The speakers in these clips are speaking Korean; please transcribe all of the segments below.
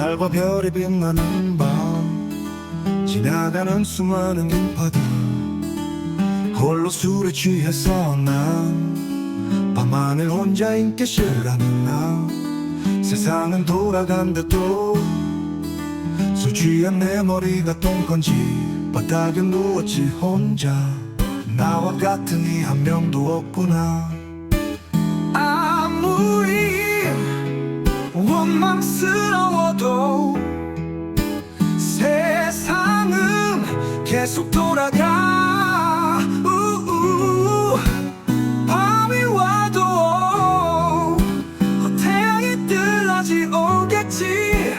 달과 별이 빛나는 밤 지나가는 수많은 인파들 홀로 술에 취해서 난 밤하늘 혼자 있기 싫어하는 나. 세상은 돌아간대도 술 취한 내 머리가 똥건지 바닥에 누웠지 혼자. 나와 같은 이 한 명도 없구나. 아무리 원망스 계속 돌아가. 밤이 와도 태양이 뜨라지 오겠지.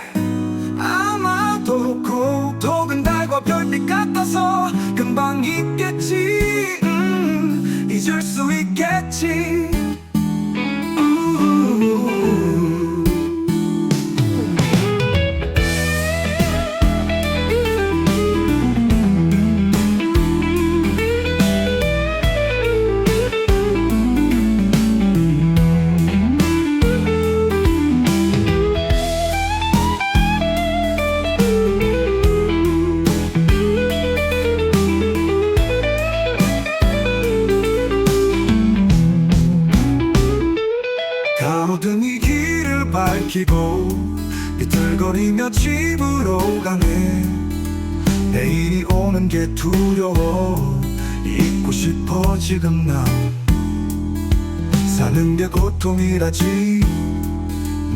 아마도 고독은 달과 별빛 같아서 금방 잊겠지. 음, 잊을 수 있겠지 밝히고 비틀거리며 집으로 가네. 내일이 오는 게 두려워. 잊고 싶어 지금 나. 사는 게 고통이라지.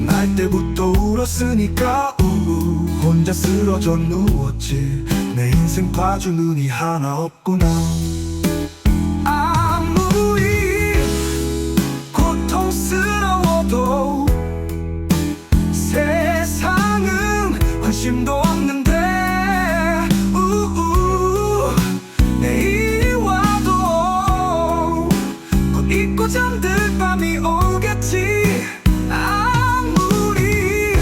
날 때부터 울었으니까 우우 혼자 쓰러져 누웠지. 내 인생 봐줄 눈이 하나 없구나 관심도 없는데 우우 내일이 와도 곧 잊고 잠들 밤이 오겠지. 아무리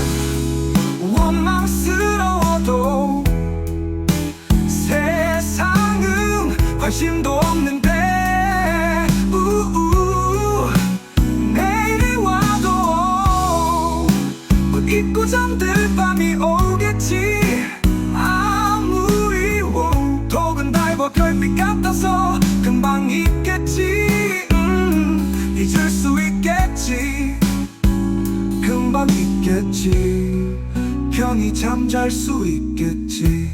원망스러워도 세상은 관심도 없는데 달과 별빛 같아서 금방 잊겠지. 음, 잊을 수 있겠지. 금방 잊겠지. 편히 잠잘 수 있겠지